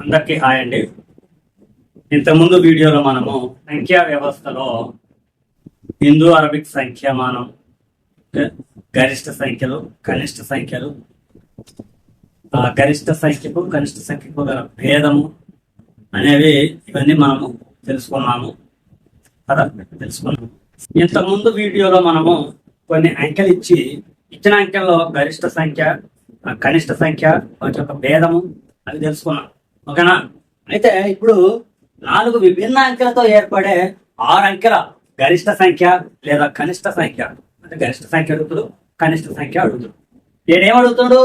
అందరికీ హాయ్ అండి. ఇంతకుముందు వీడియోలో మనము సంఖ్యా వ్యవస్థలో హిందూ అరబిక్ సంఖ్యామానం గరిష్ట సంఖ్యలు కనిష్ట సంఖ్యలు ఆ గరిష్ట సంఖ్యకు కనిష్ట సంఖ్యకు గల భేదము అనేవి ఇవన్నీ మనము తెలుసుకున్నాము. కదా? తెలుసుకున్నాము. ఇంతకుముందు వీడియోలో మనము కొన్ని అంకెలు ఇచ్చి ఇచ్చిన అంకెల్లో గరిష్ట సంఖ్య కనిష్ట సంఖ్య వాటి యొక్క భేదము అవి తెలుసుకున్నాం ఓకేనా? అయితే ఇప్పుడు నాలుగు విభిన్న అంకెలతో ఏర్పడే ఆరు అంకెల గరిష్ట సంఖ్య లేదా కనిష్ట సంఖ్య. అంటే గరిష్ట సంఖ్య అడుగుతుడు కనిష్ట సంఖ్య అడుగుతుడు నేనేం అడుగుతాడు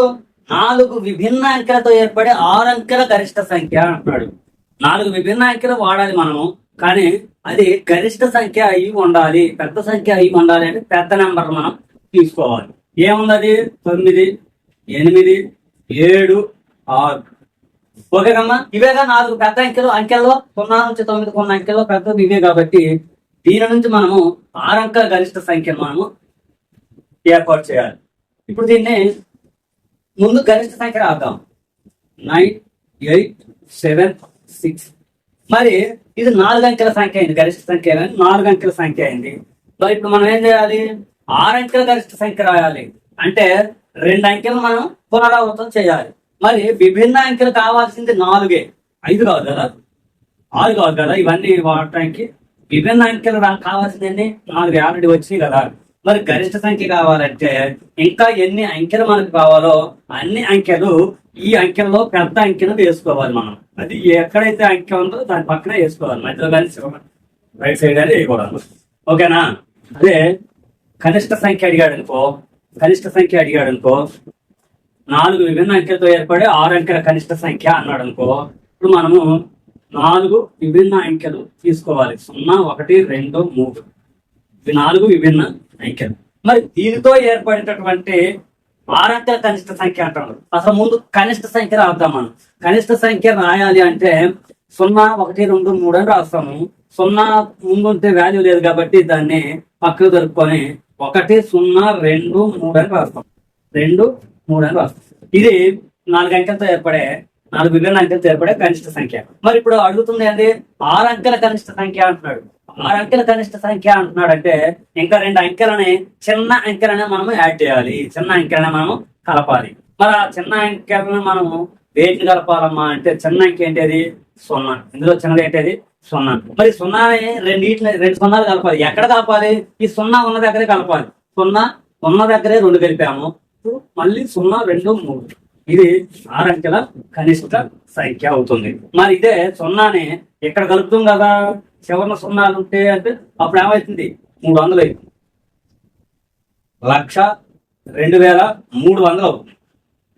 నాలుగు విభిన్న అంకెలతో ఏర్పడే ఆరు అంకెల గరిష్ట సంఖ్య అంటున్నాడు. నాలుగు విభిన్న అంకెలు వాడాలి మనము కానీ అది గరిష్ట సంఖ్య అయి ఉండాలి. పెద్ద సంఖ్య అయి ఉండాలి అంటే పెద్ద నెంబర్ మనం తీసుకోవాలి. ఏముంది తొమ్మిది ఎనిమిది ఏడు ఆరు. ఓకే కమ్మా ఇవేగా నాలుగు పెద్ద అంకెలు. అంకెల్లో సున్నా నుంచి తొమ్మిది కొన్న అంకెల్లో పెద్దది ఇవే కాబట్టి దీని నుంచి మనము ఆరు అంకెల గరిష్ట సంఖ్యను మనము ఏర్పాటు చేయాలి. ఇప్పుడు దీన్ని ముందు గరిష్ట సంఖ్య రాద్దాం. Nine eight seven six. మరి ఇది నాలుగు అంకెల సంఖ్య అయింది. గరిష్ట సంఖ్య కానీ నాలుగు అంకెల సంఖ్య అయింది. మరి ఇప్పుడు మనం ఏం చేయాలి? ఆరు అంకెల గరిష్ట సంఖ్య రాయాలి. అంటే రెండు అంకెలు మనం పునరావృతం చేయాలి. మరి విభిన్న అంకెలు కావాల్సింది నాలుగే. ఐదు కాదు కదా? ఆరు కాదు కదా? ఇవన్నీ వాడటానికి విభిన్న అంకెలు రా- కావాల్సింది నాలుగు. ఆల్రెడీ వచ్చినాయి కదా. మరి గరిష్ట సంఖ్య కావాలంటే ఇంకా ఎన్ని అంకెలు మనకు కావాలో అన్ని అంకెలు ఈ అంకెల్లో పెద్ద అంకెను వేసుకోవాలి మనం. అది ఎక్కడైతే అంకె ఉందో దాని పక్కన వేసుకోవాలి. మధ్యలో కానీ రైట్ సైడ్ అని వేయకూడదు. ఓకేనా? అదే కనిష్ట సంఖ్య అడిగాడు అనుకో. కనిష్ట సంఖ్య అడిగాడు అనుకో. నాలుగు విభిన్న అంకెలతో ఏర్పడే ఆరు అంకెల కనిష్ట సంఖ్య అన్నాడు అనుకో ఇప్పుడు మనము నాలుగు విభిన్న అంకెలు తీసుకోవాలి. సున్నా ఒకటి రెండు మూడు. ఇవి నాలుగు విభిన్న అంకెలు. మరి దీనితో ఏర్పడేటటువంటి ఆరంకెల కనిష్ట సంఖ్య అంటారు. అసలు ముందు కనిష్ట సంఖ్య రాద్దాం మనం. కనిష్ట సంఖ్య రాయాలి అంటే సున్నా ఒకటి రెండు మూడు అని రాస్తాము. సున్నా ముందు ఉంటే వాల్యూ లేదు కాబట్టి దాన్ని పక్కకు దొరుకుకొని ఒకటి సున్నా రెండు మూడు అని రాస్తాం రెండు మూడు అని వస్తుంది. ఇది నాలుగు అంకెలతో ఏర్పడే నాలుగు మిలియన్ అంకెలతో ఏర్పడే కనిష్ట సంఖ్య. మరి ఇప్పుడు అడుగుతుంది అది ఆరు అంకెల కనిష్ట సంఖ్య అంటున్నాడు. ఆరు అంకెల కనిష్ట సంఖ్య అంటున్నాడు అంటే ఇంకా రెండు అంకెలని చిన్న అంకెలనే మనం యాడ్ చేయాలి. చిన్న అంకెలనే మనం కలపాలి. మరి ఆ చిన్న అంకెలను మనము వేటిని కలపాలమ్మా అంటే చిన్న అంకె ఏంటి సున్నా. ఇందులో చిన్నది ఏంటి సున్నా. మరి సున్నా రెండింటిని రెండు సున్నాలు కలపాలి. ఎక్కడ కలపాలి? ఈ సున్నా ఉన్న దగ్గరే కలపాలి. సున్నా ఉన్న దగ్గరే రెండు కలిపాము. మళ్ళీ సున్నా రెండు మూడు. ఇది ఆరు అంకెల కనిష్ట సంఖ్య అవుతుంది. మరి ఇదే సున్నాని ఇక్కడ కలుపుతాం కదా? చివరిన సున్నాలు ఉంటే అంటే అప్పుడు ఏమవుతుంది? మూడు వందలు అవుతుంది. లక్ష రెండు వేల మూడు వందలు అవుతుంది.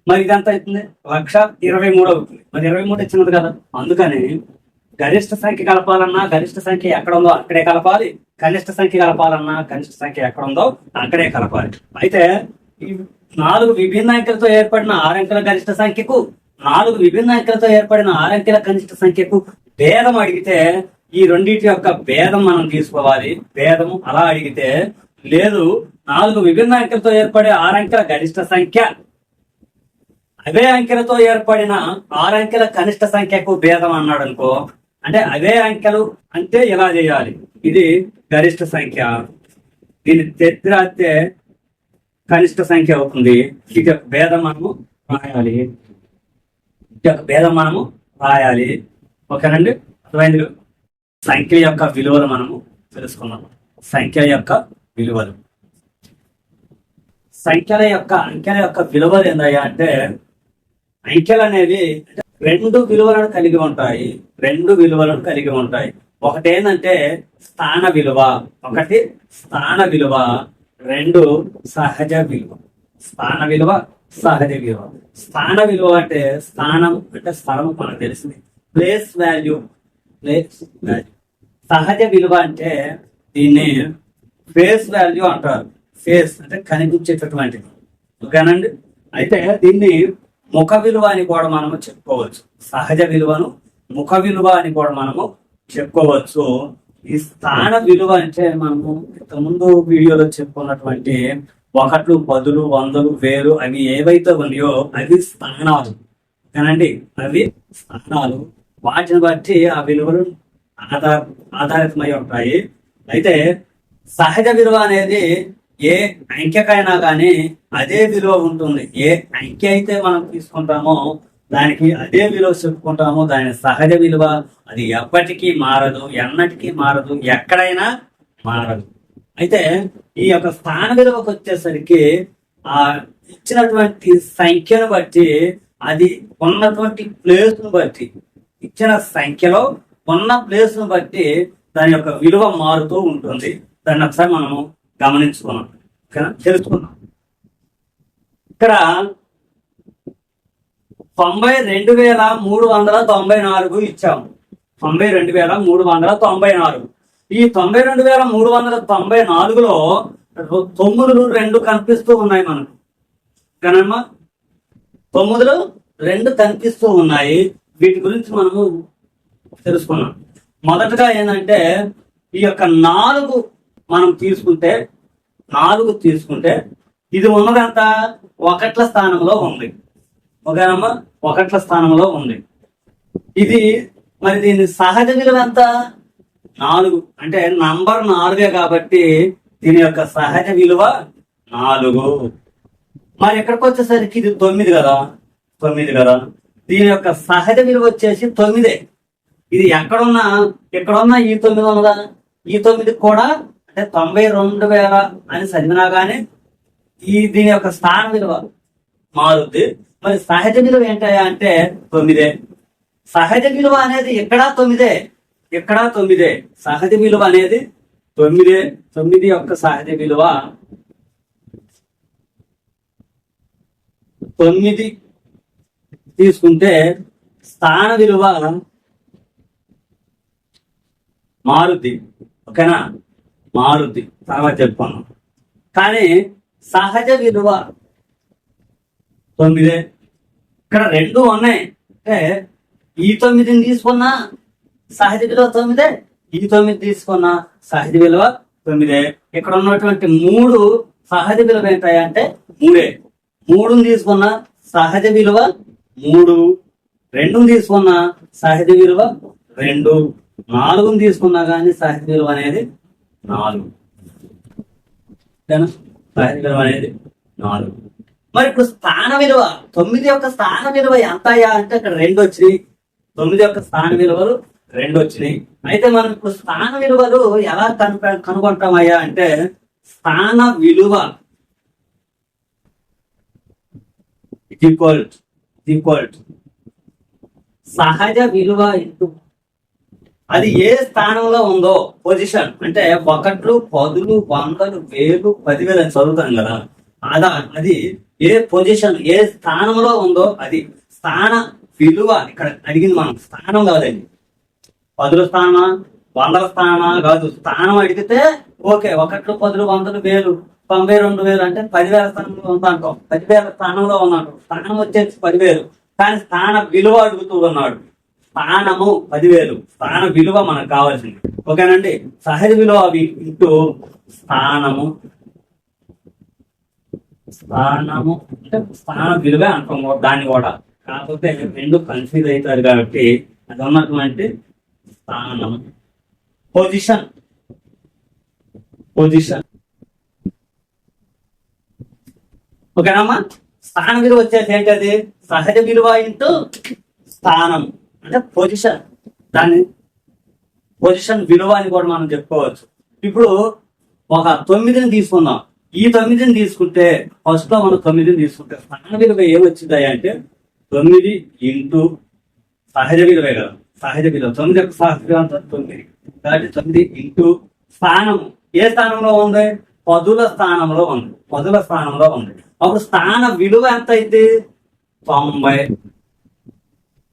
మరి ఇదంతా అవుతుంది? లక్ష ఇరవై మూడు అవుతుంది. మరి ఇరవై మూడు ఇచ్చినది కదా. అందుకని గరిష్ట సంఖ్య కలపాలన్నా గరిష్ట సంఖ్య ఎక్కడ ఉందో అక్కడే కలపాలి. కనిష్ట సంఖ్య కలపాలన్నా కనిష్ట సంఖ్య ఎక్కడ ఉందో అక్కడే కలపాలి. అయితే నాలుగు విభిన్న అంకెలతో ఏర్పడిన ఆరంకెల గరిష్ట సంఖ్యకు నాలుగు విభిన్న అంకెలతో ఏర్పడిన ఆరంకెల అంకెల కనిష్ట సంఖ్యకు భేదం అడిగితే ఈ రెండింటి యొక్క భేదం మనం తీసుకోవాలి. భేదము అలా అడిగితే లేదు నాలుగు విభిన్న అంకెలతో ఏర్పడే ఆరంకెల గరిష్ట సంఖ్య అవే అంకెలతో ఏర్పడిన ఆరు అంకెల కనిష్ట సంఖ్యకు భేదం అన్నాడు అనుకో అంటే అవే అంకెలు అంటే ఇలా చేయాలి? ఇది గరిష్ట సంఖ్య. దీన్ని తెత్తి రాస్తే కనిష్ట సంఖ్య అవుతుంది. ఇది యొక్క భేదం మనము రాయాలి. ఇది యొక్క భేదం మనము రాయాలి ఓకేనండి అర్థమైంది? సంఖ్య యొక్క విలువలు మనము తెలుసుకున్నాం సంఖ్య యొక్క విలువలు. సంఖ్యల యొక్క అంకెల యొక్క విలువలు ఏందయ్యా అంటే అంకెలు అనేవి రెండు విలువలను కలిగి ఉంటాయి. రెండు విలువలను కలిగి ఉంటాయి. ఒకటి ఏంటంటే స్థాన విలువ. ఒకటి స్థాన విలువ. రెండు సహజ విలువ. స్థాన విలువ సహజ విలువ. స్థాన విలువ అంటే స్థానం అంటే స్థలం మనకు తెలిసింది. Place value. Place value. సహజ విలువ అంటే దీన్ని ఫేస్ వాల్యూ అంటారు. ఫేస్ అంటే కనిపించేటటువంటిది. ఓకేనండి? అయితే దీన్ని ముఖ విలువ అని కూడా మనము చెప్పుకోవచ్చు. సహజ విలువను ముఖ విలువ అని కూడా మనము చెప్పుకోవచ్చు. ఈ స్థాన విలువ అంటే మనము ఇంతకుముందు వీడియోలో చెప్పుకున్నటువంటి ఒకట్లు పదులు వందలు వేలు అవి ఏవైతే ఉన్నాయో అవి స్థానాలు. కానండి అవి స్థానాలు. వాటిని బట్టి ఆ విలువలు ఆధార ఆధారితమై ఉంటాయి. అయితే సహజ విలువ అనేది ఏ అంకెకైనా కానీ అదే విలువ ఉంటుంది. ఏ అంకె అయితే మనం తీసుకుంటామో దానికి అదే విలువ చెప్పుకుంటామో దాని సహజ విలువ అది ఎప్పటికీ మారదు ఎన్నటికీ మారదు ఎక్కడైనా మారదు. అయితే ఈ యొక్క స్థాన విలువకు వచ్చేసరికి ఆ ఇచ్చినటువంటి సంఖ్యను బట్టి అది ఉన్నటువంటి ప్లేస్ను బట్టి ఇచ్చిన సంఖ్యలో ఉన్న ప్లేస్ను బట్టి దాని యొక్క విలువ మారుతూ ఉంటుంది. దాన్ని ఒకసారి మనము గమనించుకున్నాం తెలుసుకున్నాం ఇక్కడ తొంభై రెండు వేల మూడు వందల తొంభై నాలుగు ఇచ్చాము. తొంభై రెండు వేల మూడు వందల తొంభై నాలుగు. ఈ తొంభై రెండు వేల మూడు వందల తొంభై నాలుగులో తొమ్మిదిలు రెండు కనిపిస్తూ ఉన్నాయి మనకు. కనమ్మా? తొమ్మిదిలు రెండు కనిపిస్తూ ఉన్నాయి. వీటి గురించి మనము తెలుసుకున్నాం. మొదటగా ఏంటంటే ఈ యొక్క నాలుగు మనం తీసుకుంటే నాలుగు తీసుకుంటే ఇది ఉన్నదంతా ఒకట్ల స్థానంలో ఉంది. ఒకనమ్మ ఒకట్ల స్థానంలో ఉంది. ఇది మరి దీని సహజ విలువంత నాలుగు. అంటే నంబర్ నాలుగే కాబట్టి దీని యొక్క సహజ విలువ నాలుగు. మరి ఎక్కడికి వచ్చేసరికి ఇది తొమ్మిది కదా? తొమ్మిది కదా. దీని యొక్క సహజ విలువ వచ్చేసి తొమ్మిదే. ఇది ఎక్కడున్నా ఎక్కడున్నా ఈ తొమ్మిది ఉన్నదా? ఈ తొమ్మిది కూడా అంటే తొంభై రెండు వేల అని చదివినా కానీ ఈ దీని యొక్క స్థాన విలువ మారుద్ది. మరి సహజ విలువ ఏంటయా అంటే తొమ్మిదే. సహజ విలువ అనేది ఎక్కడా తొమ్మిదే? ఎక్కడా తొమ్మిదే? సహజ విలువ అనేది తొమ్మిదే. తొమ్మిది యొక్క సహజ విలువ తొమ్మిది. తీసుకుంటే స్థాన విలువ మారుద్ది. ఓకేనా? మారుద్ది. తర్వాత చెప్పాను కానీ సహజ విలువ తొమ్మిదే. ఇక్కడ రెండు ఉన్నాయి. అంటే ఈ తొమ్మిదిని తీసుకున్నా సహజ విలువ తొమ్మిదే. ఈ తొమ్మిది తీసుకున్నా సహజ విలువ తొమ్మిదే. ఇక్కడ ఉన్నటువంటి మూడు సహజ విలువ ఏంటాయి అంటే మూడే. మూడుని తీసుకున్న సహజ విలువ మూడు. రెండుని తీసుకున్న సహజ విలువ రెండు. నాలుగుని తీసుకున్నా కానీ సహజ విలువ అనేది నాలుగు. సహజ విలువ అనేది నాలుగు. మరి ఇప్పుడు స్థాన విలువ తొమ్మిది యొక్క స్థాన విలువ ఎంత అయ్యా అంటే ఇక్కడ రెండు వచ్చినాయి. తొమ్మిది యొక్క స్థాన విలువలు రెండు వచ్చినాయి. అయితే మనం ఇప్పుడు స్థాన విలువలు ఎలా కను కనుగొంటామయ్యా అంటే స్థాన విలువ ఈక్వల్ ఈక్వల్ సహజ విలువ ఇంటూ అది ఏ స్థానంలో ఉందో పొజిషన్ అంటే ఒకట్లు పదులు వందలు వేలు పదివేలు అని చదువుతాం కదా. అదా అది ఏ పొజిషన్ ఏ స్థానంలో ఉందో అది స్థాన విలువ ఇక్కడ అడిగింది మనం. స్థానం కాదండి. పదుల స్థానమా వందల స్థానమా కాదు. స్థానం అడిగితే ఓకే ఒకట్లు పదులు వందలు వేలు తొంభై రెండు వేలు అంటే పదివేల స్థానంలో ఉందంటాం పదివేల స్థానంలో ఉందంటాం స్థానం వచ్చేసి పదివేలు. కానీ స్థాన విలువ అడుగుతూ ఉన్నాడు. స్థానము పదివేలు. స్థాన విలువ మనకు కావాల్సింది. ఓకేనండి? సహజ విలువ అవి ఇంటూ స్థానము స్థానము అంటే స్థానం విలువ అంటాం దాన్ని కూడా. కాకపోతే రెండు కన్ఫ్యూజ్ అవుతారు కాబట్టి అది ఉన్నటువంటి స్థానం. పొజిషన్ పొజిషన్ ఓకేనమ్మా? స్థాన విలువ వచ్చేసి ఏంటది? సహజ విలువ ఇంటూ స్థానం. అంటే పొజిషన్ దాన్ని పొజిషన్ విలువ అని కూడా మనం చెప్పుకోవచ్చు. ఇప్పుడు ఒక తొమ్మిదిని తీసుకుందాం. ఈ తొమ్మిదిని తీసుకుంటే ఫస్ట్లో మనం తొమ్మిదిని తీసుకుంటే స్థాన విలువ ఏమొచ్చిందయ్యా అంటే తొమ్మిది ఇంటూ సహజ విలువే కదా. సహజ విలువ. తొమ్మిది యొక్క సహజ విలువ తొమ్మిది. కాబట్టి తొమ్మిది ఇంటూ స్థానం ఏ స్థానంలో ఉంది? పదుల స్థానంలో ఉంది. పదుల స్థానంలో ఉంది. అప్పుడు స్థాన విలువ ఎంత అయింది? తొంభై.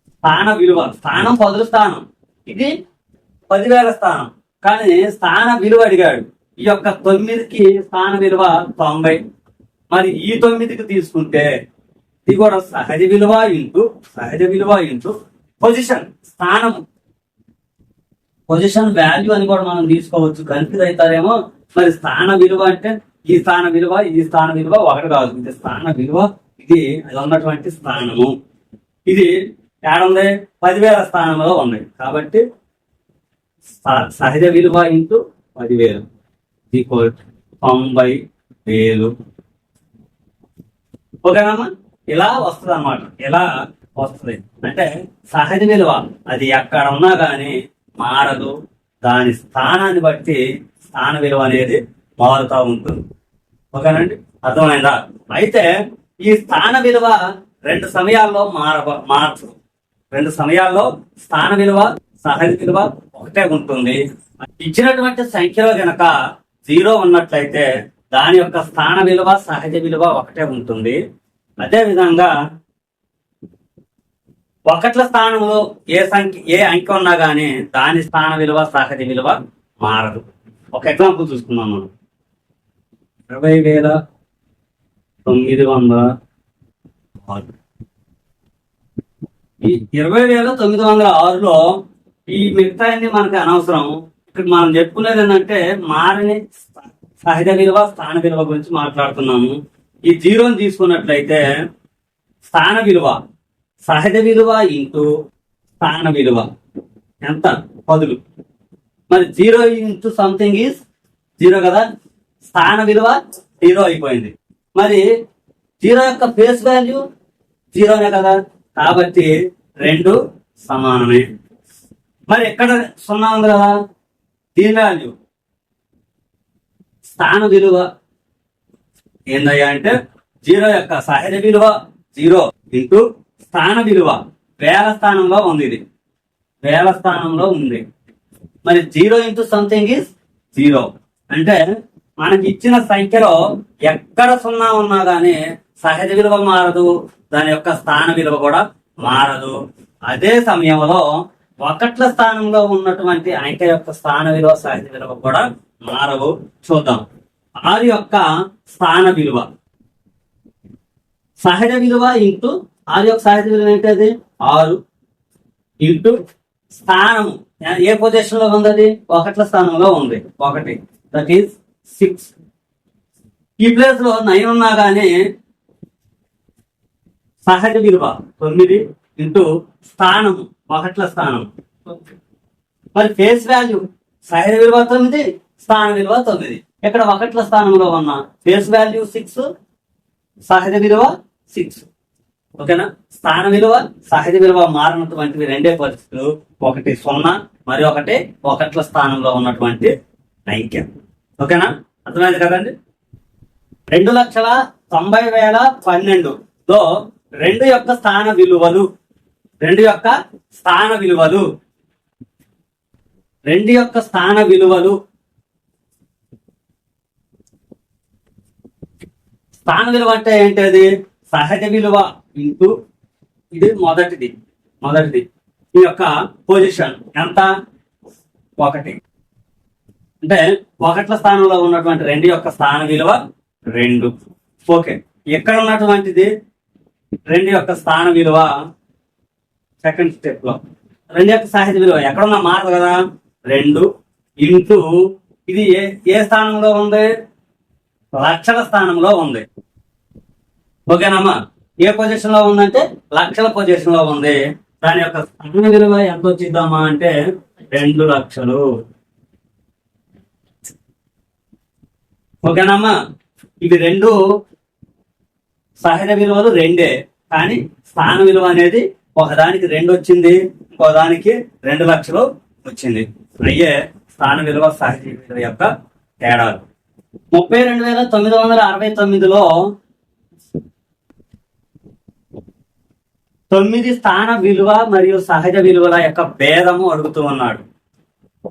స్థాన విలువ. స్థానం పదుల స్థానం. ఇది పదివేల స్థానం. కానీ స్థాన విలువ అడిగాడు. ఈ యొక్క తొమ్మిదికి స్థాన విలువ తొంభై. మరి ఈ తొమ్మిదికి తీసుకుంటే ఇది కూడా సహజ విలువ ఇంటూ సహజ విలువ ఇంటూ పొజిషన్ స్థానం పొజిషన్ వాల్యూ అని కూడా మనం తీసుకోవచ్చు. కన్ఫ్యూజ్ అవుతారేమో మరి స్థాన విలువ అంటే ఈ స్థాన విలువ ఈ స్థాన విలువ ఒకటి కాదు. ఇది స్థాన విలువ ఇది అది ఉన్నటువంటి స్థానము. ఇది ఏడుంది? పదివేల స్థానంలో ఉంది. కాబట్టి సహజ విలువ ఇంటూ పదివేలు. ఈక్వల్ తొంభై వేలు ఓకేనమ్మా ఇలా వస్తుంది అనమాట ఇలా వస్తుంది? అంటే సహజ విలువ అది ఎక్కడ ఉన్నా కానీ మారదు. దాని స్థానాన్ని బట్టి స్థాన విలువ అనేది మారుతూ ఉంటుంది. ఓకేనండి? అర్థమైందా? అయితే ఈ స్థాన విలువ రెండు సమయాల్లో మార మారదు. రెండు సమయాల్లో స్థాన విలువ సహజ విలువ ఒకటే ఉంటుంది. ఇచ్చినటువంటి సంఖ్యలో గనక జీరో ఉన్నట్లయితే దాని యొక్క స్థాన విలువ సహజ విలువ ఒకటే ఉంటుంది. అదే విధంగా ఒకట్ల స్థానంలో ఏ సంఖ్య ఏ అంకె ఉన్నా కానీ దాని స్థాన విలువ సహజ విలువ మారదు. ఒక ఎగ్జాంపుల్ చూసుకుందాం మనం. ఇరవై వేల తొమ్మిది వందల ఆరు. ఈ ఇరవై వేల తొమ్మిది వందల ఆరులో ఈ మిగతా మనకి అనవసరం. ఇక్కడ మనం చెప్పుకునేది ఏంటంటే మారని సహజ విలువ స్థాన విలువ గురించి మాట్లాడుతున్నాము. ఈ జీరోని తీసుకున్నట్లయితే స్థాన విలువ సహజ విలువ ఇంటూ స్థాన విలువ. ఎంత? పదులు. మరి zero into something is zero కదా? స్థాన విలువ జీరో అయిపోయింది. మరి జీరో యొక్క ఫేస్ వాల్యూ జీరోనే కదా? కాబట్టి రెండు సమానమే. మరి ఎక్కడ సున్నా ఉంది కదా? దీని వాల్యూ స్థాన విలువ ఏందయ్యా అంటే జీరో యొక్క సహజ విలువ జీరో ఇంటూ స్థాన విలువ వేల స్థానంలో ఉంది ఇది. వేల స్థానంలో ఉంది. మరి zero into something is zero. అంటే మనకి ఇచ్చిన సంఖ్యలో ఎక్కడ సున్నా ఉన్నా గానీ సహజ విలువ మారదు. దాని యొక్క స్థాన విలువ కూడా మారదు. అదే సమయంలో ఒకట్ల స్థానంలో ఉన్నటువంటి అంకె యొక్క స్థాన విలువ సహజ విలువ కూడా మారవు. చూద్దాం. ఆరు యొక్క స్థాన విలువ. సహజ విలువ ఇంటూ ఆరు యొక్క సహజ విలువ ఏంటది? ఆరు ఇంటూ స్థానము. ఏ పొజిషన్లో ఉంది అది ఒకట్ల స్థానంలో ఉంది. ఒకటి. దట్ ఈస్ సిక్స్ ఈ ప్లేస్లో నైన్ ఉన్నా కానీ సహజ విలువ తొమ్మిది ఇంటూ స్థానము. ఒకట్ల స్థానం. మరి ఫేస్ వాల్యూ సహజ విలువ తొమ్మిది స్థాన విలువ తొమ్మిది. ఇక్కడ ఒకట్ల స్థానంలో ఉన్న ఫేస్ వాల్యూ సిక్స్ సహజ విలువ సిక్స్. ఓకేనా? స్థాన విలువ సహజ విలువ మారినటువంటివి రెండే పరిస్థితులు. ఒకటి సున్నా మరి ఒకటి ఒకట్ల స్థానంలో ఉన్నటువంటి అంకె ఓకేనా? అర్థమైంది కదండి? రెండు లక్షల తొంభై వేల పన్నెండు. లో రెండు యొక్క స్థాన విలువలు రెండు యొక్క స్థాన విలువలు. రెండు యొక్క స్థాన విలువలు. స్థాన విలువ అంటే ఏంటది? సహజ విలువ ఇంటూ ఇది మొదటిది. మొదటిది. ఈ యొక్క పొజిషన్ ఎంత? ఒకటి. అంటే ఒకట్ల స్థానంలో ఉన్నటువంటి రెండు యొక్క స్థాన విలువ రెండు. ఓకే. ఎక్కడ ఉన్నటువంటిది? రెండు యొక్క స్థాన విలువ సెకండ్ స్టెప్లో. రెండు యొక్క సహజ విలువ. ఎక్కడున్నా మారదు కదా? రెండు ఇంటూ ఇది ఏ ఏ స్థానంలో ఉంది? లక్షల స్థానంలో ఉంది. ఓకేనమ్మా? ఏ పొజిషన్లో ఉందంటే లక్షల పొజిషన్లో ఉంది. దాని యొక్క స్థాన విలువ ఎంత వచ్చిద్దామా అంటే రెండు లక్షలు. ఓకేనమ్మా? ఇవి రెండు సహజ విలువలు రెండే. కానీ స్థాన విలువ అనేది ఒకదానికి రెండు వచ్చింది ఇంకో దానికి రెండు లక్షలు వచ్చింది. అయ్యే స్థాన విలువ సహజ విలువ యొక్క తేడాలు. ముప్పై రెండు వేల తొమ్మిది వందల అరవై తొమ్మిదిలో తొమ్మిది స్థాన విలువ మరియు సహజ విలువల యొక్క భేదము అడుగుతూ ఉన్నాడు.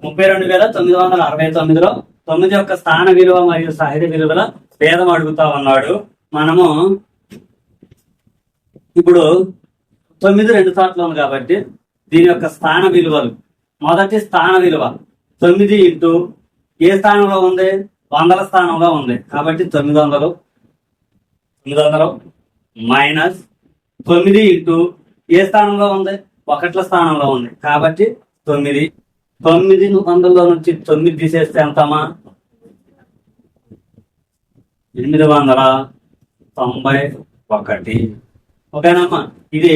ముప్పై రెండు వేల తొమ్మిది వందల అరవై తొమ్మిదిలో తొమ్మిది యొక్క స్థాన విలువ మరియు సహజ విలువల భేదం అడుగుతా ఉన్నాడు. మనము ఇప్పుడు తొమ్మిది రెండు సార్లు ఉంది కాబట్టి దీని యొక్క స్థాన విలువలు. మొదటి స్థాన విలువ తొమ్మిది ఇంటూ ఏ స్థానంలో ఉంది? వందల స్థానంలో ఉంది. కాబట్టి తొమ్మిది వందలు. తొమ్మిది వందలు మైనస్ తొమ్మిది ఇంటూ ఏ స్థానంలో ఉంది? ఒకట్ల స్థానంలో ఉంది. కాబట్టి తొమ్మిది. తొమ్మిది వందల నుంచి తొమ్మిది తీసేస్తే ఎంతమా ఎనిమిది వందల తొంభై ఒకటి. ఓకేనమ్మా ఇది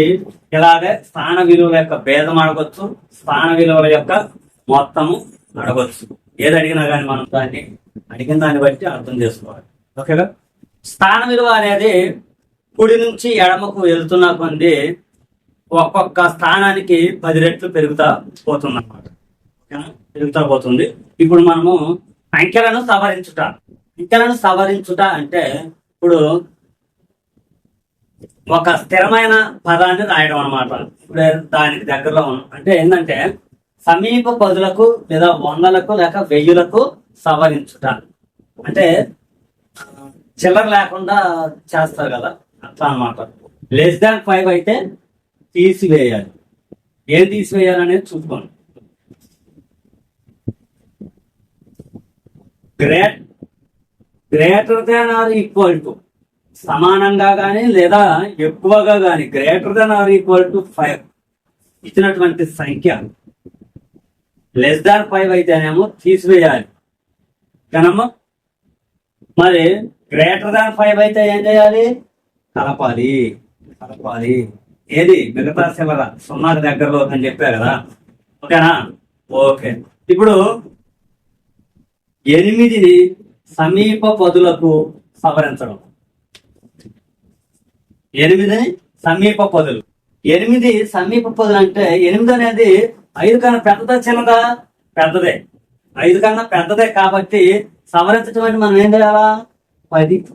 ఇలాగే స్థాన విలువల యొక్క భేదం అడగొచ్చు స్థాన విలువల యొక్క మొత్తము అడగొచ్చు. ఏది అడిగినా కానీ మనం దాన్ని అడిగిన దాన్ని బట్టి అర్థం చేసుకోవాలి. ఓకేగా స్థాన విలువ అనేది కుడి నుంచి ఎడమకు వెళ్తున్న కొంది ఒక్కొక్క స్థానానికి పది రెట్లు పెరుగుతా పోతుంది అనమాట పెరుగుతా పోతుంది. ఇప్పుడు మనము సంఖ్యలను సవరించుట. సంఖ్యలను సవరించుట అంటే ఇప్పుడు ఒక స్థిరమైన పదాన్ని రాయడం అనమాట ఇప్పుడు దానికి దగ్గరలో ఉన్నాం. అంటే ఏంటంటే సమీప పదులకు లేదా వందలకు లేక వెయ్యులకు సవరించుట. అంటే చిల్లర లేకుండా చేస్తారు కదా అట్లా అన్నమాట. లెస్ దాన్ ఫైవ్ అయితే తీసివేయాలి. ఏం తీసివేయాలి అనేది చూసుకోండి. Great greater than or equal to సమానంగా కానీ లేదా ఎక్కువగా కానీ greater than or equal to five ఇచ్చినటువంటి సంఖ్య లెస్ దాన్ ఫైవ్ అయితేనేమో తీసివేయాలి. కనమ్మ? మరి గ్రేటర్ దాన్ ఫైవ్ అయితే ఏం చేయాలి? కలపాలి. కలపాలి. ఏది? మిగతా శివర సున్నాకి దగ్గరలో అని చెప్పా కదా. ఓకేనా? ఓకే. ఇప్పుడు ఎనిమిదిని సమీప పదులకు సవరించడం. ఎనిమిది సమీప పదులు. ఎనిమిది సమీప పదులు అంటే ఎనిమిది అనేది ఐదు కన్నా పెద్దదా చిన్నదా? పెద్దదే. ఐదు కన్నా పెద్దదే కాబట్టి సవరించడం అంటే మనం ఏం చేయాలా? పది.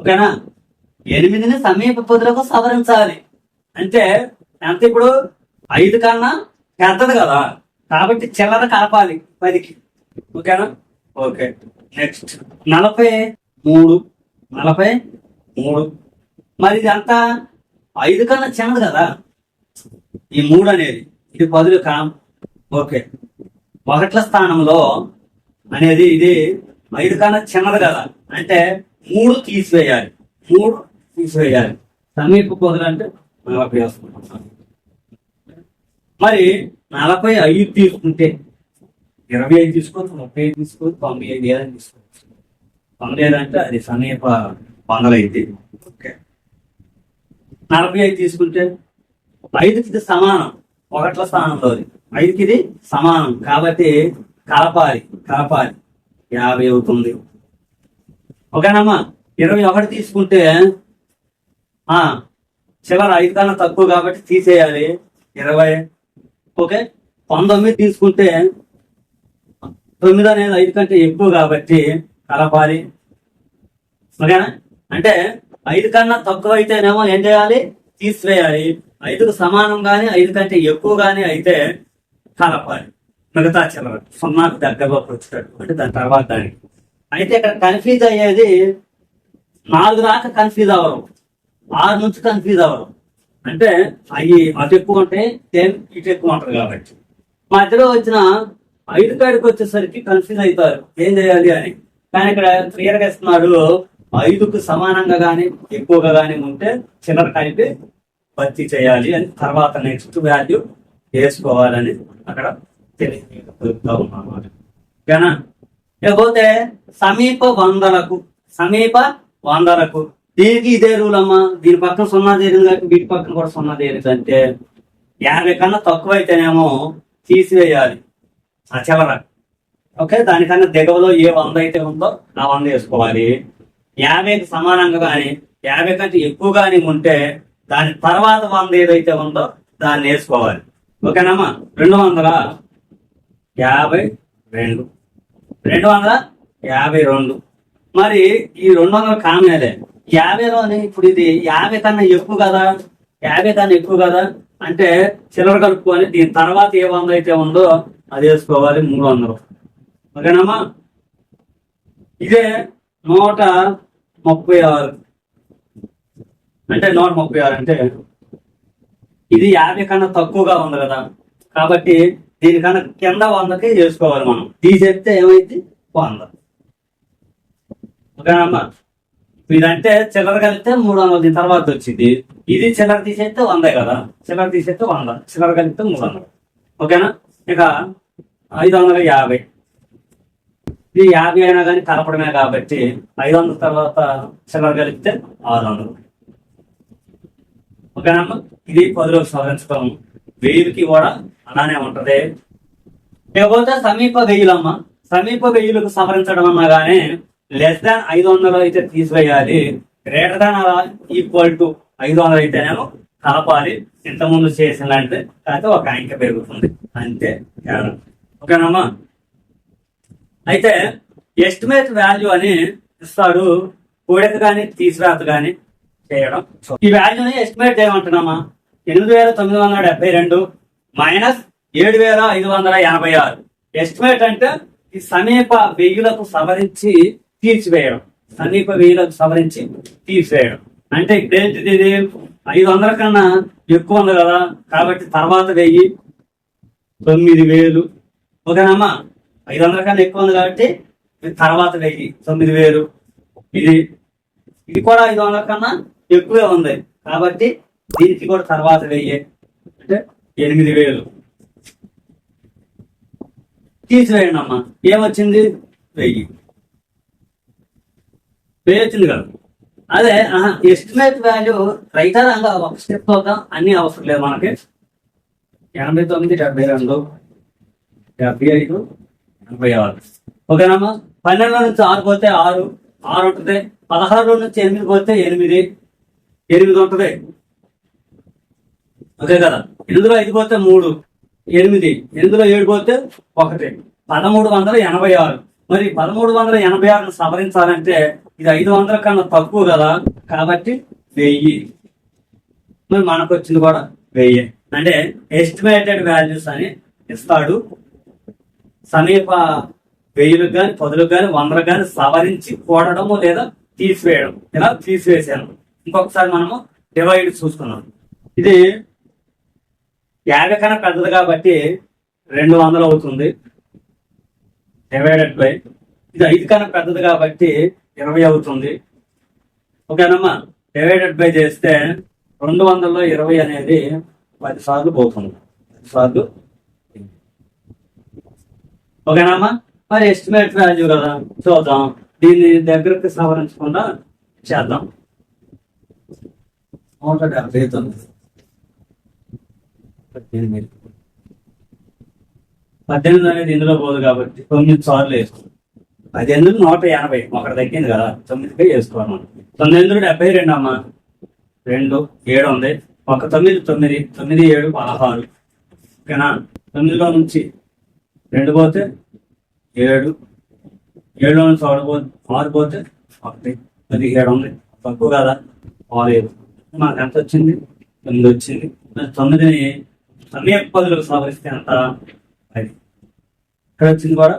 ఓకేనా? ఎనిమిదిని సమీప పదులకు సవరించాలి. అంటే ఎంత ఇప్పుడు? ఐదు కన్నా పెద్దది కదా. కాబట్టి చిల్లర కలపాలి పదికి. ఓకేనా? ఓకే. నెక్స్ట్. నలభై మూడు. నలభై మూడు. మరి ఇది అంతా ఐదు కన్నా చిన్నది కదా? ఈ మూడు అనేది. ఇది పదులు కాం. ఓకే. ఒకట్ల స్థానంలో అనేది ఇది ఐదు కన్నా చిన్నది కదా. అంటే మూడు తీసివేయాలి. మూడు తీసివేయాలి. సమీప పదులు అంటే నలభై వస్తుంది మరి నలభై ఐదు తీసుకుంటే ఇరవై ఐదు తీసుకోవచ్చు ముప్పై ఐదు తీసుకోవచ్చు తొంభై ఐదు ఏదైనా తీసుకోవచ్చు. తొంభై ఐదు అంటే అది సమీప వందలైంది ఓకే. నలభై ఐదు తీసుకుంటే ఐదుకి ఇది సమానం. ఒకట్ల స్థానంలో ఐదుకి ఇది సమానం. కాబట్టి కలపాలి కలపాలి. యాభై అవుతుంది. ఓకేనమ్మా ఇరవై ఒకటి తీసుకుంటే ఆ ఐదు కన్నా తక్కువ కాబట్టి తీసేయాలి. ఇరవై. ఓకే. పంతొమ్మిది తీసుకుంటే తొమ్మిది అనేది ఐదు కంటే ఎక్కువ కాబట్టి కలపాలి. ఓకేనా? అంటే ఐదు కన్నా తక్కువ అయితేనేమో ఏం చేయాలి? తీసివేయాలి. ఐదుకు సమానం కానీ ఐదు కంటే ఎక్కువ కానీ అయితే కలపాలి. మిగతా చిల్లర సున్నాకు దగ్గరలో వచ్చేటట్టు అంటే దాని తర్వాత దానికి అయితే ఇక్కడ కన్ఫ్యూజ్ అయ్యేది నాలుగు దాకా కన్ఫ్యూజ్ అవ్వరు. ఆరు నుంచి కన్ఫ్యూజ్ అవ్వరు. అంటే అవి అటు ఎక్కువ ఉంటాయి టెన్ ఇటు ఎక్కువ ఉంటారు కాబట్టి. మధ్యలో వచ్చిన ఐదు కాడికి వచ్చేసరికి కన్ఫ్యూజ్ అవుతారు. ఏం చేయాలి అని. కానీ ఇక్కడ క్లియర్గా ఇస్తున్నారు ఇస్తున్నాడు ఐదుకు సమానంగా కానీ ఎక్కువగా కానీ ఉంటే చిల్లర కలిపి భర్తీ చేయాలి అని తర్వాత నెక్స్ట్ వాల్యూ వేసుకోవాలని అక్కడ తెలియజేయగలుగుతా ఉన్నాం అన్నమాట. ఓకేనా సమీప వందలకు సమీప వందలకు దీనికి ఇదే రూల్ అమ్మా. దీని పక్కన సున్నా చేరింది కాబట్టి వీటి పక్కన కూడా సున్నా చేరింది అంటే యాభై కన్నా తక్కువ అయితేనేమో తీసివేయాలి. ఆ చివర. ఓకే? దానికన్నా దిగవలో ఏ వంద అయితే ఉందో ఆ వంద వేసుకోవాలి. యాభైకి సమానంగా కానీ యాభై కంటే ఎక్కువ కానీ ఉంటే దాని తర్వాత వంద ఏదైతే ఉందో దాన్ని వేసుకోవాలి. ఓకేనమ్మా? రెండు వందల యాభై రెండు. రెండు వందల యాభై రెండు. మరి ఈ రెండు వందల కామేలే. యాభైలోని ఇప్పుడు ఇది యాభై కన్నా ఎక్కువ కదా? యాభై కన్నా ఎక్కువ కదా? అంటే చిల్లర కలుపుకొని దీని తర్వాత ఏ వంద అయితే ఉందో అది వేసుకోవాలి మూడు వందలు. ఓకేనమ్మా? ఇదే నూట ముప్పై ఆరు. అంటే నూట ముప్పై ఆరు అంటే ఇది యాభై కన్నా తక్కువగా ఉంది కదా. కాబట్టి దీనికన్నా కింద వందకి చేసుకోవాలి మనం. తీసేస్తే ఏమైంది? వంద. ఓకేనమ్మా ఇదంటే చిల్లర కలిపితే మూడు వందలు దీని తర్వాత వచ్చింది. ఇది చిల్లర తీసేస్తే వందే కదా. చిల్లర తీసేస్తే వంద. చిల్లర కలిపితే మూడు వందలు. ఓకేనా? ఇక ఐదు వందల యాభై. ఇది యాభై అయినా కానీ కలపడమే కాబట్టి ఐదు వందల తర్వాత చిల్లర కలిపితే ఆరు వందలు. ఓకేనమ్మా ఇది పదిలోకి సవరించడం వెయ్యికి కూడా అలానే ఉంటది. లేకపోతే సమీప వెయ్యిలమ్మ. సమీప వెయ్యిలకు సవరించడం అన్నా లెస్ దాన్ ఐదు వందలు అయితే తీసివేయాలి. గ్రేటర్ దాన్ ఈక్వల్ టు ఐదు వందలు అయితేనేమో కలపాలి. ఇంతకుముందు చేసినట్టు కాకపోతే ఒక అంకె పెరుగుతుంది. అంతే. ఓకేనమ్మా అయితే ఎస్టిమేట్ వాల్యూ అని ఇస్తాడు. కూడక కానీ తీసివేత కానీ చేయడం. ఈ వాల్యూని ఎస్టిమేట్ చేయమంటున్నామా? ఎనిమిది వేల తొమ్మిది వందల డెబ్బై రెండు మైనస్ ఏడు వేల ఐదు వందల ఎనభై ఆరు. ఎస్టిమేట్ అంటే ఈ సమీప వెయ్యులకు సవరించి తీర్చివేయడం సమీప వెయ్యులకు సవరించి తీర్చివేయడం అంటే ఇక్కడ ఏంటిది ఇది? ఐదు వందల కన్నా ఎక్కువ ఉంది కదా. కాబట్టి తర్వాత వెయ్యి తొమ్మిది వేలు. ఓకేనమ్మా? ఐదు వందల కన్నా ఎక్కువ ఉంది కాబట్టి తర్వాత వెయ్యి తొమ్మిది వేలు. ఇది ఇది కూడా ఐదు వందల కన్నా ఎక్కువే ఉంది. కాబట్టి దీనికి కూడా తర్వాత వెయ్యి అంటే ఎనిమిది వేలు. తీసివేయండి అమ్మా. ఏమొచ్చింది? వెయ్యి. వెయ్యి వచ్చింది కదా. అదే ఎస్టిమేట్ వాల్యూ రైటర్ ఒక స్టెప్ అవుతాం అన్ని అవసరం లేదు మనకి. ఎనభై తొమ్మిది డెబ్బై రెండు డెబ్బై ఐదు ఎనభై ఆరు. ఓకేనమ్మా పన్నెండు నుంచి ఆరు పోతే ఆరు ఆరు ఉంటుంది. పదహారు నుంచి ఎనిమిది పోతే ఎనిమిది ఎనిమిది ఉంటుంది. ఓకే కదా? ఎనిమిదిలో ఐదు పోతే మూడు ఎనిమిది ఎనిమిదిలో ఏడు పోతే ఒకటి. పదమూడు వందల ఎనభై ఆరు. మరి పదమూడు వందల ఎనభై ఆరును సవరించాలంటే ఇది ఐదు వందల కన్నా తక్కువ కదా? కాబట్టి వెయ్యి. మరి మనకు వచ్చింది కూడా వెయ్యి. అంటే ఎస్టిమేటెడ్ వాల్యూస్ అని ఇస్తాడు. సమీప వెయ్యిలకు కానీ పదులకు కానీ వందలకు కానీ సవరించి కూడడము లేదా తీసివేయడం ఇలా తీసివేసాను ఇంకొకసారి మనము డివైడ్ చూసుకున్నాం ఇది యాభై కన్నా పెద్దది కాబట్టి రెండు వందలు అవుతుంది. డివైడెడ్ బై ఇది ఐదు కన్నా పెద్దది కాబట్టి ఇరవై అవుతుంది. ఓకేనమ్మా? డివైడెడ్ బై చేస్తే రెండు వందల్లో ఇరవై అనేది పది సార్లు పోతుంది. పది సార్లు ఓకేనమ్మా? మరి ఎస్టిమేట్ వాల్యూ కదా చూద్దాం. దీన్ని దగ్గరకు సవరించకుండా చేద్దాం. నూట డెబ్బై తొమ్మిది. పద్దెనిమిది పద్దెనిమిది అనేది ఇందులో పోదు కాబట్టి తొమ్మిది సార్లు వేసుకో. పద్దెనిమిది నూట ఎనభై. ఒకటి తగ్గింది కదా తొమ్మిదికి వేసుకోవాలి మనం. తొమ్మిది డెబ్బై రెండు అమ్మా? రెండు ఏడు ఉంది. ఒక తొమ్మిది తొమ్మిది తొమ్మిది ఏడు పదహారు. ఓకేనా? తొమ్మిదిలో నుంచి రెండు పోతే ఏడు ఏడు నుంచి ఆరు పోతే ఆరు పోతే ఒకటి పదిహేడు ఉంది. తక్కువ కదా ఆరు మనకు ఎంత వచ్చింది? తొమ్మిది వచ్చింది. తొమ్మిదిని సమయ పదులకు సవరిస్తే ఎంత? అది ఇక్కడ వచ్చింది కూడా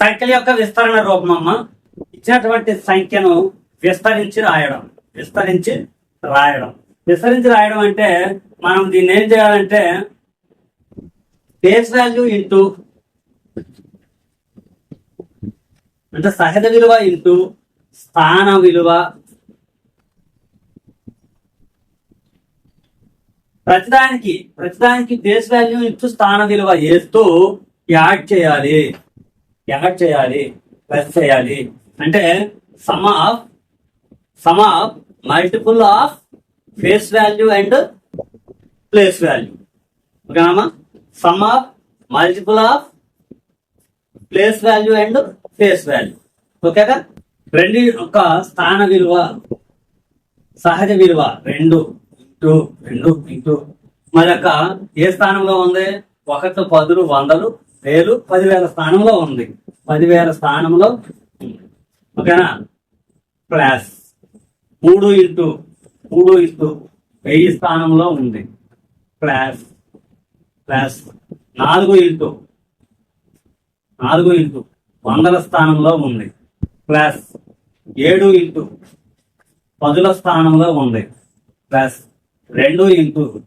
సంఖ్యల యొక్క విస్తరణ రూపం అమ్మ ఇచ్చినటువంటి సంఖ్యను విస్తరించి రాయడం. విస్తరించి రాయడం. విస్తరించి రాయడం అంటే మనం దీన్ని ఏం చేయాలంటే ఫేస్ వాల్యూ ఇంటూ అంటే సహజ విలువ ఇంటూ స్థాన విలువ ప్రతిదానికి ప్రతిదానికి ఫేస్ వాల్యూ ఇంటూ స్థాన విలువ వేస్తూ యాడ్ చేయాలి. యాడ్ చేయాలి. ప్లస్ చేయాలి. అంటే sum of sum of multiple of face value and place value. ఓకేనామా sum of multiple of place value and face value ఓకేగా రెండు యొక్క స్థాన విలువ సహజ విలువ రెండు ఇంటూ రెండు ఇంటూ. మరి యొక్క ఏ స్థానంలో ఉంది? ఒకటి పదులు వందలు వేలు పదివేల స్థానంలో ఉంది. పదివేల స్థానంలో ఉంది. ఓకేనా ప్లస్ మూడు ఇంటూ మూడు ఇంటూ వెయ్యి స్థానంలో ఉంది. ప్లస్ ప్లస్ నాలుగు ఇంటూ నాలుగు ఇంటూ వందల స్థానంలో ఉంది. ప్లస్ ఏడు ఇంటూ పదుల స్థానంలో ఉంది. ప్లస్ రెండు ఇంటూ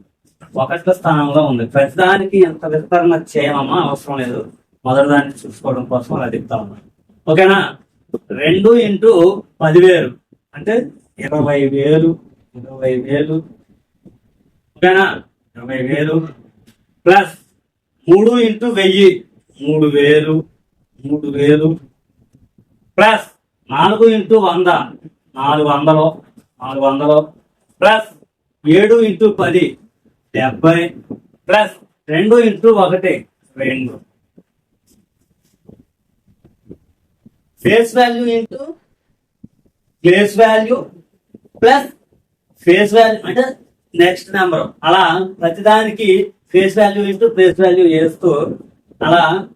ఒకట్ల స్థానంలో ఉంది. ప్రతిదానికి ఎంత విస్తరణ చేయమమ్మా అవసరం లేదు. మొదటిదాన్ని చూసుకోవడం కోసం అలా చెప్తా ఉన్నా. ఓకేనా? రెండు ఇంటూ పదివేలు. అంటే ఇరవై వేలు ఇరవై వేలు. ఓకేనా? ఇరవై వేలు. ప్లస్ మూడు ఇంటూ వెయ్యి. మూడు వేలు మూడు వేలు. ప్లస్ నాలుగు ఇంటూ వంద. నాలుగు వందలు నాలుగు వందలు. ప్లస్ ఏడు ఇంటూ పది డెబ్బై. ప్లస్ రెండు ఇంటూ ఒకటి రెండు. Face value into place value plus face value అంటే నెక్స్ట్ నెంబర్. అలా ప్రతిదానికి face value into face value వేస్తూ అలా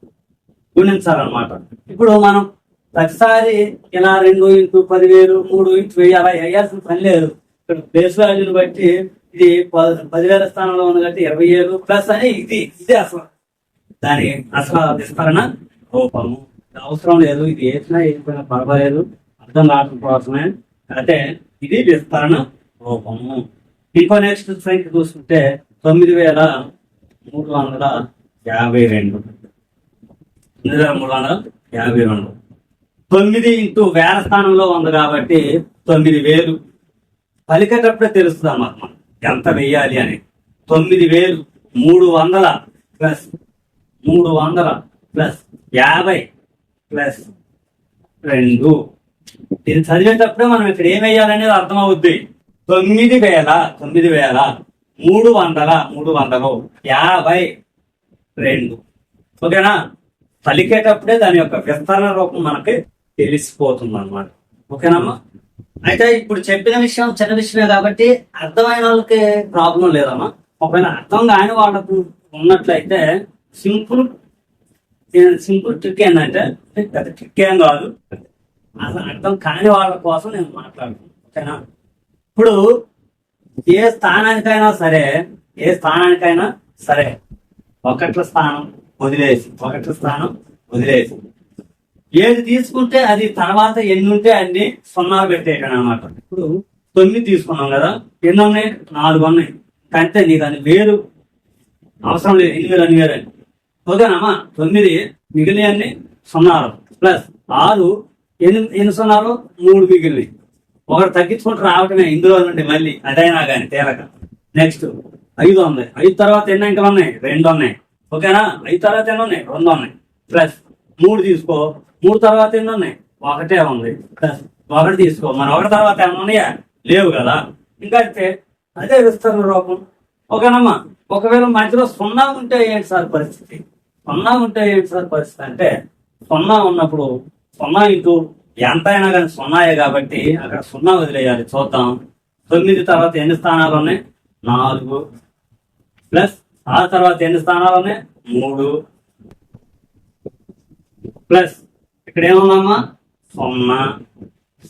గుణించాలన్నమాట. ఇప్పుడు మనం ప్రతిసారి ఇలా రెండు ఇంటూ పదివేలు మూడు ఇంటూ వెయ్యి అలా వేయాల్సిన పని లేదు. ఇక్కడ ఫేస్ వాల్యూని బట్టి ఇది ప- పదివేల స్థానంలో ఉంది కాబట్టి ఇరవై ఏడు ప్లస్ అని ఇది ఇది అసలు దాని అసలు విస్తరణ రూపము. అవసరం లేదు ఇది వేసినా వేసినా పర్వాలేదు అర్థం రావడం కోసమే అయితే ఇది విస్తరణ రూపము. ఇంకో నెక్స్ట్ సంఖ్య చూసుకుంటే తొమ్మిది వేల మూడు వందల యాభై రెండు. తొమ్మిది వేల మూడు వందల యాభై రెండు. తొమ్మిది ఇంటూ వేల స్థానంలో ఉంది కాబట్టి తొమ్మిది వేలు. పలికేటప్పుడే తెలుస్తుంది అన్నమాట ఎంత వెయ్యాలి అని. తొమ్మిది వేలు మూడు వందల ప్లస్ మూడు వందల ప్లస్ యాభై ప్లస్ రెండు. ఇది చదివేటప్పుడే మనం ఇక్కడ ఏం వేయాలనేది అర్థమవుద్ది. తొమ్మిది వేల తొమ్మిది వేల మూడు వందల మూడు వందలు యాభై రెండు. ఓకేనా? పలికేటప్పుడే దాని యొక్క విస్తరణ రూపం మనకి తెలిసిపోతుంది అనమాట ఓకేనమ్మా? అయితే ఇప్పుడు చెప్పిన విషయం చిన్న విషయమే కాబట్టి అర్థమైన వాళ్ళకి ప్రాబ్లం లేదమ్మా. ఒకవేళ అర్థం కాని వాళ్ళకు ఉన్నట్లయితే సింపుల్ సింపుల్ ట్రిక్ ఏంటంటే పెద్ద ట్రిక్ ఏం కాదు. అసలు అర్థం కాని వాళ్ళ కోసం నేను మాట్లాడుతున్నాను ఓకేనా? ఇప్పుడు ఏ స్థానానికైనా సరే ఏ స్థానానికైనా సరే ఒకట్ల స్థానం వదిలేసి ఒకట్ల స్థానం వదిలేసి. ఏది తీసుకుంటే అది తర్వాత ఎన్ని ఉంటే అన్ని సున్నా పెట్టేయటం అనమాట ఇప్పుడు తొమ్మిది తీసుకున్నాం కదా ఎన్ని ఉన్నాయి? నాలుగు ఉన్నాయి. కంటే నీకు అది వేరు. అవసరం లేదు ఎన్ని వేలు అన్ని వేలు. అని ఓకేనమ్మా తొమ్మిది మిగిలినవన్నీ సున్నాలు. ప్లస్ ఆరు ఎన్ని ఎన్ని సున్నాలు? మూడు మిగిలినవి ఒకటి తగ్గించుకుంటూ రావటమే ఇందులో నుండి మళ్ళీ అదైనా కానీ తేలక. నెక్స్ట్ ఐదు ఉంది ఐదు తర్వాత ఎన్ని అంకెలు ఉన్నాయి? రెండు ఉన్నాయి. ఓకేనా? ఐదు తర్వాత ఎన్ని ఉన్నాయి? రెండు ఉన్నాయి. ప్లస్ మూడు తీసుకో. మూడు తర్వాత ఎన్ని ఉన్నాయి? ఒకటే ఉంది. ప్లస్ ఒకటి తీసుకో. మన ఒకటి తర్వాత ఏమన్నా ఉన్నాయా? లేవు కదా. ఇంకా అయితే అదే విస్తరణ రూపం. ఓకేనమ్మా? ఒకవేళ మధ్యలో సున్నా ఉంటే ఏంటి సార్ పరిస్థితి? సున్నా ఉంటే ఏంటి సార్ పరిస్థితి అంటే సున్నా ఉన్నప్పుడు సున్నా ఇంటూ ఎంత అయినా కానీ సున్నాయే కాబట్టి అక్కడ సున్నా వదిలేయాలి. చూద్దాం. తొమ్మిది తర్వాత ఎన్ని స్థానాలు ఉన్నాయి? నాలుగు ప్లస్ ఆ తర్వాత ఎన్ని స్థానాలు ఉన్నాయి? మూడు ప్లస్ ఇక్కడ ఏముందమ్మా? సున్నా.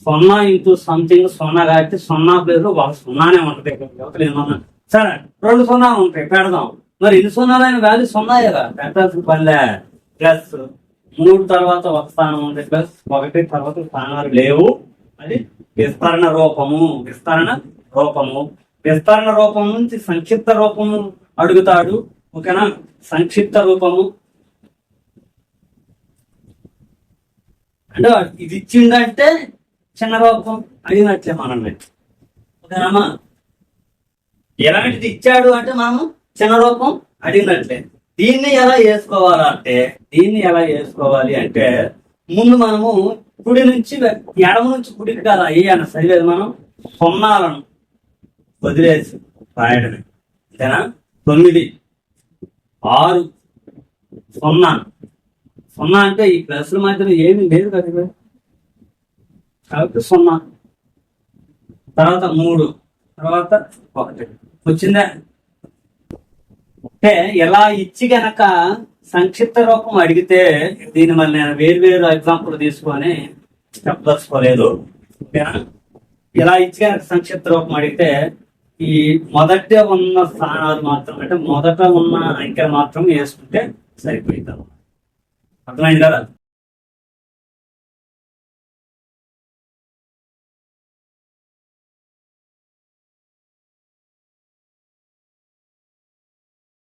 సున్నా ఇంటూ సంథింగ్ సున్నా కాబట్టి సున్నా ప్లేస్లో ఒక సున్నానే ఉంటుంది. యువతలు ఏమన్నా సరే రెండు సున్నాలు ఉంటాయి. పెడదాం. మరి ఎన్ని సున్నాలైన వాల్యూ సున్నాయే కదా పెట్టాల్సిన పనిలే ప్లస్ మూడు తర్వాత ఒక స్థానం ఉంది ప్లస్ ఒకటి తర్వాత స్థానాలు లేవు. అది విస్తరణ రూపము. విస్తరణ రూపము. విస్తరణ రూపం నుంచి సంక్షిప్త రూపము అడుగుతాడు. ఓకేనా? సంక్షిప్త రూపము. అంటే ఇది ఇచ్చిందంటే చిన్న రూపం అడిగినట్లే మనం ఓకేనమ్మా ఎలాంటిది ఇచ్చాడు అంటే మనం చిన్న రూపం అడిగినట్లే. దీన్ని ఎలా వేసుకోవాలంటే దీన్ని ఎలా వేసుకోవాలి అంటే ముందు మనము కుడి నుంచి ఎడమ నుంచి కుడికి కదా అయ్యాను సరిలేదు మనం? సున్నాలను వదిలేసి రాయడమే. అంతేనా? తొమ్మిది ఆరు సున్నా. సున్నా అంటే ఈ ప్లస్ల మధ్యలో ఏమీ లేదు కదా కాబట్టి సున్నా. తర్వాత మూడు. తర్వాత ఒకటి. వచ్చిందా? అంటే ఎలా ఇచ్చి గనక సంక్షిప్త రూపం అడిగితే దీన్ని మళ్ళీ నేను వేరు వేరు ఎగ్జాంపుల్ తీసుకొని చెప్పదలుచుకోలేదు. ఎలా ఇలా ఇచ్చి గనక సంక్షిప్త రూపం అడిగితే ఈ మొదట ఉన్న స్థానాలు మాత్రం అంటే మొదట ఉన్న అంకెలు మాత్రం వేసుకుంటే సరిపోయింది అర్థమైంది? కదా